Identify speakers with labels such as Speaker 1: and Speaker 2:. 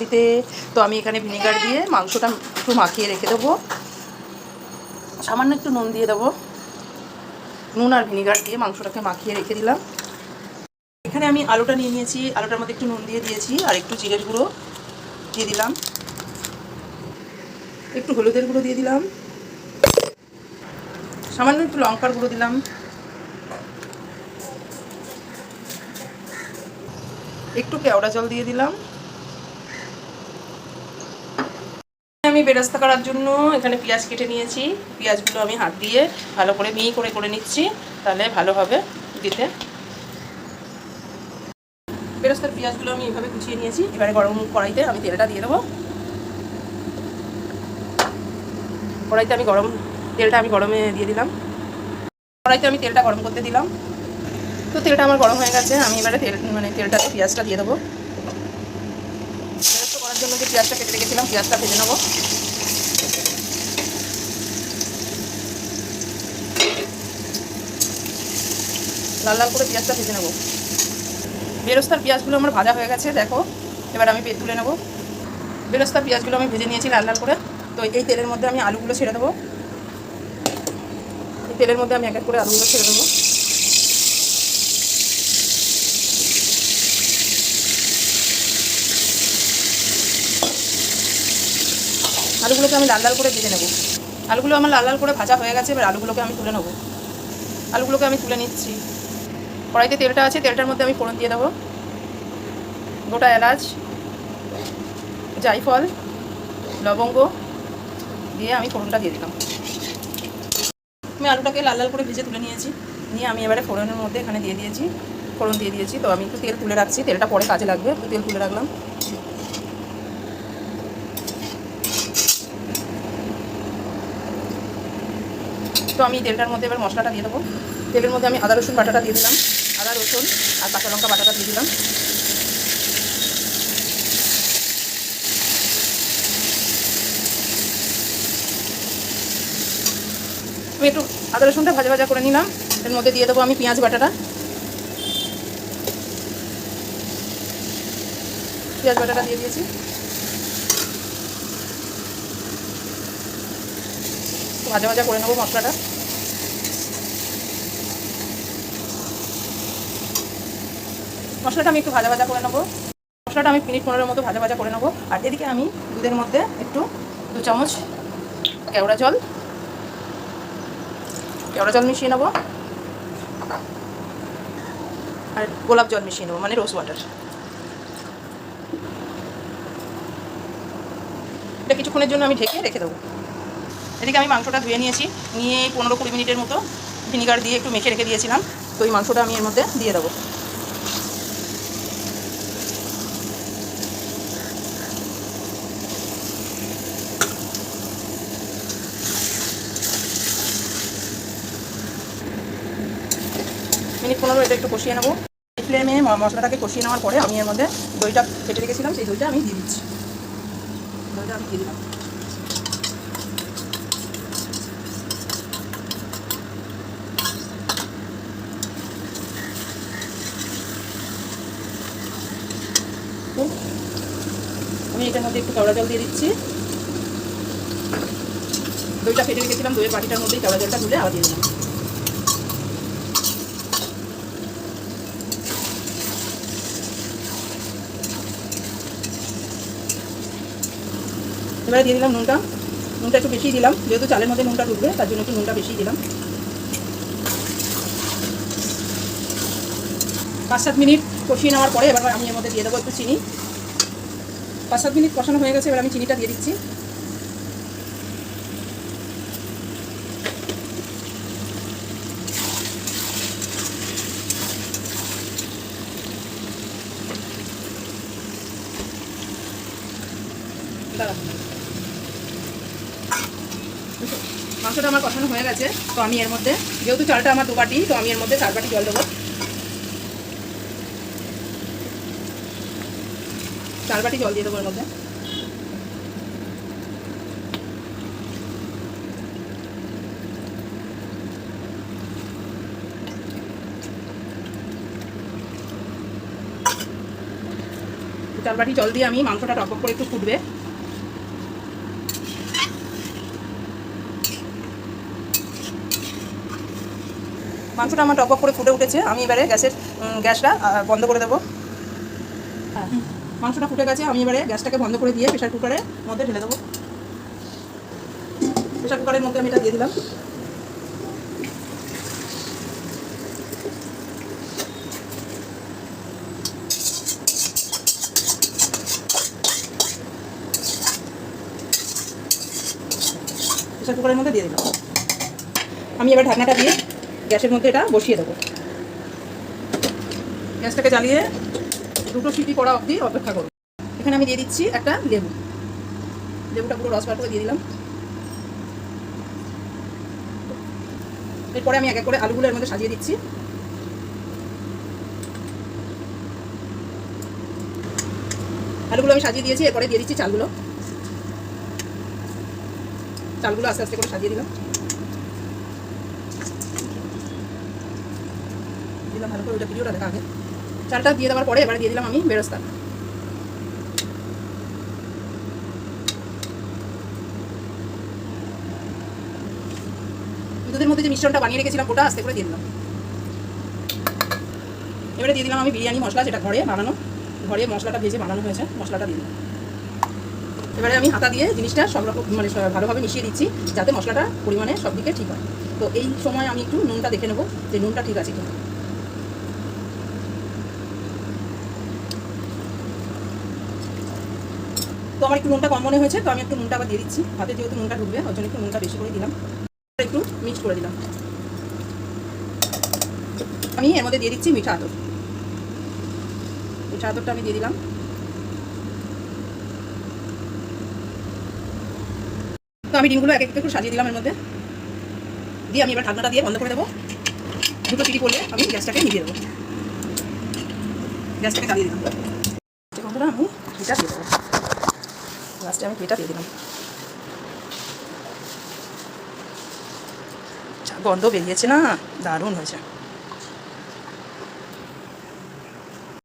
Speaker 1: দিতে তো আমি এখানে ভিনেগার দিয়ে মাংসটা একটু মাখিয়ে রেখে দেবো। সামান্য একটু নুন দিয়ে দেবো। নুন আর ভিনেগার দিয়ে মাংসটাকে মাখিয়ে রেখে দিলাম। এখানে আমি আলুটা নিয়ে নিয়েছি। আলুটার মধ্যে একটু নুন দিয়ে দিয়েছি আর একটু জিরের গুঁড়ো দিয়ে দিলাম। একটু হলুদের গুঁড়ো দিয়ে দিলাম। সামান্য একটু লঙ্কার গুঁড়ো দিলাম। একটু কেওড়া জল দিয়ে দিলাম। আমি বেরাস্তা করার জন্য এখানে পেঁয়াজ কেটে নিয়েছি। পেঁয়াজগুলো আমি হাত দিয়ে ভালো করে মিহি করে করে নিচ্ছি, তাহলে ভালো হবে দিতে। বেরাস্তার পেঁয়াজগুলো আমি এইভাবে কুচিয়ে নিয়েছি। এবারে গরম কড়াইতে আমি তেলটা দিয়ে দেবো। কড়াইতে আমি গরম, তেলটা আমি গরমে দিয়ে দিলাম। কড়াইতে আমি তেলটা গরম করতে দিলাম। তো তেলটা আমার গরম হয়ে গেছে। আমি এবারে তেল মানে তেলটাতে পেঁয়াজটা দিয়ে দেবো। জন্য যে পেঁয়াজটা কেটে রেখেছিলাম, পেঁয়াজটা ভেজে নেব। লাল লাল করে পেঁয়াজটা ভেজে নেব। বেরস্তার পেঁয়াজগুলো আমার ভাজা হয়ে গেছে, দেখো। এবার আমি তুলে নেব। বেরস্তার পেঁয়াজগুলো আমি ভেজে নিয়েছি লাল লাল করে। তো এই তেলের মধ্যে আমি আলুগুলো ছেড়ে দেবো। এই তেলের মধ্যে আমি এক এক করে আলুগুলো ছেড়ে দেবো। আলুগুলোকে আমি লাল লাল করে ভেজে নেব। আলুগুলো আমার লাল লাল করে ভাজা হয়ে গেছে, এবার আলুগুলোকে আমি তুলে নেব। আলুগুলোকে আমি তুলে নিচ্ছি। কড়াইতে তেলটা আছে, তেলটার মধ্যে আমি ফোড়ন দিয়ে দেবো। গোটা এলাচ জাইফল লবঙ্গ দিয়ে আমি ফোড়নটা দিয়ে দিলাম। আমি আলুটাকে লাল লাল করে ভেজে তুলে নিয়েছি। নিয়ে আমি এবারে ফোড়নের মধ্যে এখানে দিয়ে দিয়েছি, ফোড়ন দিয়ে দিয়েছি। তো আমি একটু তেল তুলে রাখছি, তেলটা পরে কাজে লাগবে। একটু তেল তুলে রাখলাম। তো আমি তেলটার মধ্যে এবার মশলাটা দিয়ে দেবো। তেলের মধ্যে আমি আদা, রসুন বাটাটা দিয়ে দিলাম। আদা, রসুন আর কাঁচা লঙ্কা বাটাটা দিয়ে দিলাম। আমি একটু আদা, রসুনটা ভাজা ভাজা করে নিলাম। এর মধ্যে দিয়ে দেবো আমি পেঁয়াজ বাটাটা। পেঁয়াজ বাটাটা দিয়ে দিয়েছি। একটু ভাজা ভাজা করে নেব মশলাটা। মশলাটা আমি একটু ভাজা ভাজা করে নেব। মশলাটা আমি মিনিট পনেরোর মতো ভাজা ভাজা করে নেব। আর এদিকে আমি দুধের মধ্যে একটু দু চামচ কেওড়া জল কেওড়া জল মিশিয়ে নেব। আর গোলাপ জল মিশিয়ে নেব মানে রোজ ওয়াটার। এটা কিছুক্ষণের জন্য আমি ঢেকে রেখে দেবো। এদিকে আমি মাংসটা ধুয়ে নিয়েছি। নিয়ে পনেরো কুড়ি মিনিটের মতো ভিনিগার দিয়ে একটু মেখে রেখে দিয়েছিলাম। তো এই মাংসটা আমি এর মধ্যে দিয়ে দেবো। মিনিট পনেরো এটা একটু কষিয়ে নেব। ফ্লেমে মশলাটাকে কষিয়ে নেওয়ার পরে আমি এর মধ্যে দইটা কেটে রেখেছিলাম, সেই দইটা আমি দিয়ে দিচ্ছি। দইটা আমি দিয়ে দিলাম। আমি এটার মধ্যে একটু কেওড়া জল দিয়ে দিচ্ছি। দইটা ফেটে রেখেছিলাম, দইয়ের বাটিটার মধ্যেই কেওড়া জলটা তুলে আবার দিয়ে দিলাম। এবারে দিয়ে দিলাম নুনটা। নুনটা একটু বেশি দিলাম, যেহেতু চালের মধ্যে নুনটা ঢুকবে, তার জন্য একটু নুনটা বেশি দিলাম। পাঁচ সাত মিনিট কষিয়ে নেওয়ার পরে এবার আমি এর মধ্যে দিয়ে দেবো একটু চিনি। পাঁচ সাত মিনিট কষানো হয়ে গেছে, এবার আমি চিনিটা দিয়ে দিচ্ছি। মাংসটা আমার কষানো হয়ে গেছে, তো আমি এর মধ্যে, যেহেতু চালটা আমার দু বাটি, তো আমি এর মধ্যে চার বাটি জল দেবো। চার বাটি জল দিয়ে দেবো এর মধ্যে। চার বাটি জল দিয়ে আমি মাংসটা টক করে একটু ফুটবে। মাংসটা আমার টক করে ফুটে উঠেছে। আমি এবারে গ্যাসের গ্যাসটা বন্ধ করে দেবো। মাংসটা ফুটে গেছে, আমি এবারে গ্যাসটাকে বন্ধ করে দিয়ে প্রেশার কুকারের মধ্যে ঢেলে দেবো। প্রেশার কুকারের মধ্যে আমি এটা দিয়ে দিলাম। প্রেশার কুকারের মধ্যে দিয়ে দিলাম। আমি এবার ঢাকনাটা দিয়ে গ্যাসের মধ্যে এটা বসিয়ে দেবো। গ্যাসটাকে জ্বালিয়ে দুটো সিটি করা অবধি অপেক্ষা করব এখানে আমি দিয়ে দিচ্ছি একটা লেবু। লেবুটা পুরো রস বার করে দিয়ে দিলাম। এরপরে আমি এক এক করে আলুগুলো এর মধ্যে সাজিয়ে দিচ্ছি। আলুগুলো আমি সাজিয়ে দিয়েছি, এরপরে দিয়ে দিচ্ছি চালগুলো। চালগুলো আস্তে আস্তে করে সাজিয়ে দিলাম। দিলাম ভালো করে ওটা ভিডিওটা দেখা আগে। চালটা দিয়ে দেওয়ার পরে এবারে দিয়ে দিলাম আমি বেরস্তা। দুধের মধ্যে যে মিশ্রণটা বানিয়ে রেখেছিলাম, ওটা আস্তে করে দিয়ে দিলাম। এবারে দিয়ে দিলাম আমি বিরিয়ানি মশলা, যেটা ঘরে বানানো। ঘরে মশলাটা ভেজে বানানো হয়েছে, মশলাটা দিয়ে দিলাম। এবারে আমি হাতা দিয়ে জিনিসটা সব রকম মানে ভালোভাবে মিশিয়ে দিচ্ছি, যাতে মশলাটা পরিমাণে সব দিকে ঠিক হয়। তো এই সময় আমি একটু নুনটা দেখে নেব যে নুনটা ঠিক আছে কিনা। তো আমার একটু নুনটা কম মনে হয়েছে, তো আমি একটু নুনটা আবার দিয়ে দিচ্ছি। হাতে যেহেতু নুনটা ঢুকবে ওই জন্য একটু নুনটা বেশি করে দিলাম। একটু মিক্স করে দিলাম। আমি এর মধ্যে দিয়ে দিচ্ছি মিঠা আতর। মিঠা আতরটা আমি দিয়ে দিলাম। তো আমি ডিমগুলো এক এক একটু সাজিয়ে দিলাম এর মধ্যে। দিয়ে আমি এবার ঢাকনাটা দিয়ে বন্ধ করে দেবো। দুটো সিটি করলে আমি গ্যাসটাকে নিভিয়ে দেবো। গ্যাসটাকে চালিয়ে দিলাম। আমি দিয়ে দেবো। লাস্টে আমি ঘিটা দিয়ে দিলাম গন্ধ বেরিয়েছে না দারুণ হয়েছে